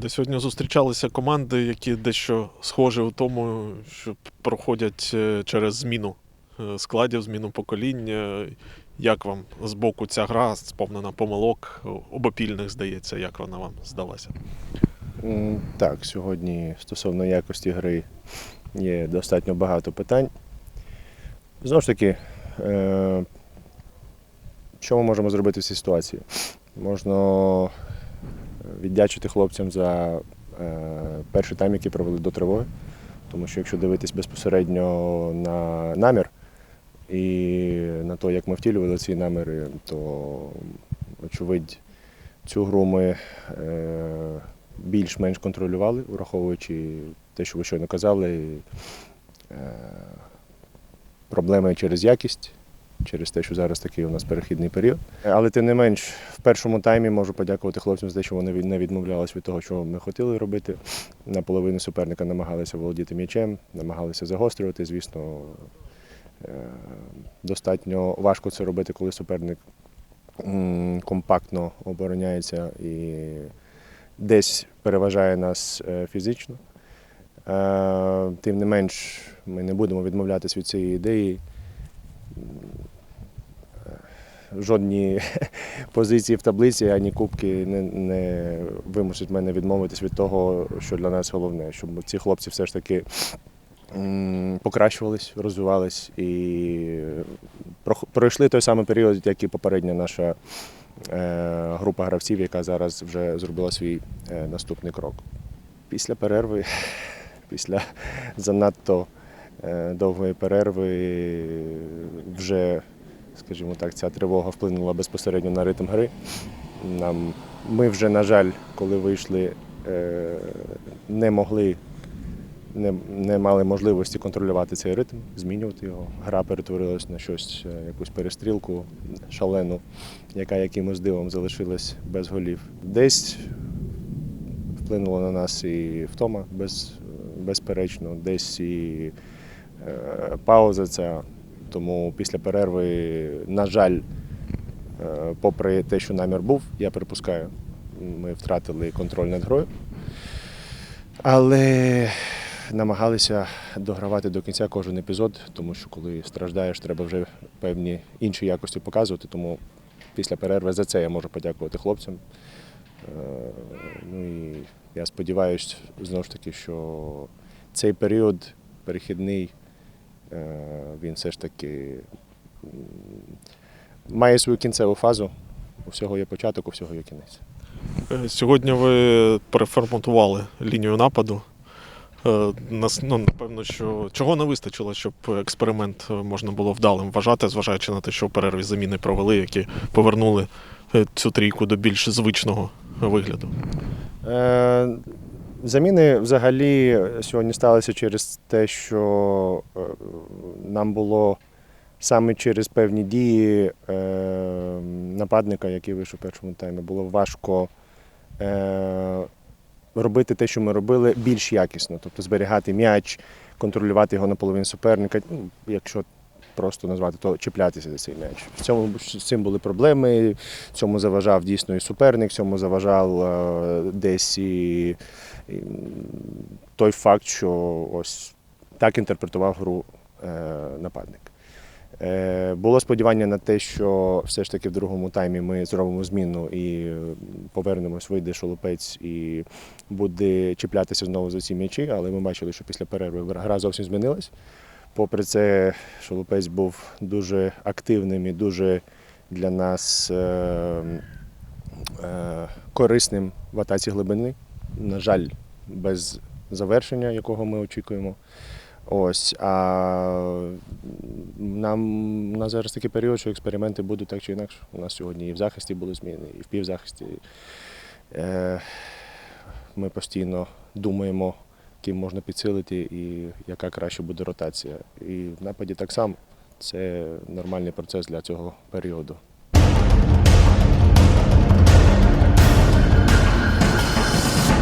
команди. Сьогодні зустрічалися команди, які дещо схожі у тому, що проходять е, через зміну е, складів, зміну покоління. Як вам з боку ця гра сповнена помилок, обопільних, здається, як вона вам здалася? Так, сьогодні стосовно якості гри є достатньо багато питань. Знову ж таки, е, що ми можемо зробити в цій ситуації? Можна віддячити хлопцям за е, перший тайм, який провели до тривоги. Тому що якщо дивитись безпосередньо на намір і на те, як ми втілювали ці наміри, то очевидь, цю гру ми е, більш-менш контролювали, враховуючи те, що ви щойно казали, е, проблеми через якість, через те, що зараз такий у нас перехідний період. Але тим не менш, в першому таймі можу подякувати хлопцям за те, що вони не відмовлялись від того, що ми хотіли робити. Наполовину суперника намагалися володіти м'ячем, намагалися загострювати. Звісно, е, достатньо важко це робити, коли суперник компактно обороняється і десь переважає нас е, фізично. Е, Тим не менш, ми не будемо відмовлятися від цієї ідеї. Жодні позиції в таблиці, ані кубки не, не вимусять мене відмовитись від того, що для нас головне, щоб ці хлопці все ж таки покращувались, розвивались і пройшли той самий період, як і попередня наша е, група гравців, яка зараз вже зробила свій е, наступний крок. Після перерви, після занадто е, довгої перерви, вже, скажімо так, ця тривога вплинула безпосередньо на ритм гри. Нам, ми вже, на жаль, коли вийшли, е, не могли не, не мали можливості контролювати цей ритм, змінювати його. Гра перетворилась на щось, е, якусь перестрілку шалену, яка якимось дивом залишилась без голів. Десь вплинуло на нас і втома, без, безперечно, десь і е, пауза ця. Тому після перерви, на жаль, е, попри те, що намір був, я припускаю, ми втратили контроль над грою. Але намагалися догравати до кінця кожен епізод, тому що коли страждаєш, треба вже певні інші якості показувати. Тому після перерви за це я можу подякувати хлопцям. Е, Ну і я сподіваюся, знову ж таки, що цей період перехідний, він все ж таки має свою кінцеву фазу. У всього є початок, у всього є кінець. Е, Сьогодні ви переформатували лінію нападу. Е, нас- Ну, напевно, що чого не вистачило, щоб експеримент е, можна було вдалим вважати, зважаючи на те, що в перерві заміни провели, які повернули е, цю трійку до більш звичного вигляду. Е, Заміни взагалі сьогодні сталися через те, що е, нам було саме через певні дії е, нападника, який вийшов в першому таймі, було важко е, робити те, що ми робили, більш якісно. Тобто зберігати м'яч, контролювати його на половині суперника. Ну, якщо просто назвати, то чіплятися за цей м'яч. В цьому з цим були проблеми. Цьому заважав дійсно і суперник, цьому заважав е, десь і, і той факт, що ось так інтерпретував гру е, нападник. Е, було сподівання на те, що все ж таки в другому таймі ми зробимо зміну і повернемось, вийде шолопець і буде чіплятися знову за ці м'ячі, але ми бачили, що після перерви гра зовсім змінилась. Попри це, шолопець був дуже активним і дуже для нас е, е, корисним в атаці глибини. На жаль, без завершення, якого ми очікуємо. Ось, а нам у нас зараз такий період, що експерименти будуть так чи інакше. У нас сьогодні і в захисті були зміни, і в півзахисті. Е, ми постійно думаємо, ким можна підсилити і яка краще буде ротація. І в нападі так само це нормальний процес для цього періоду.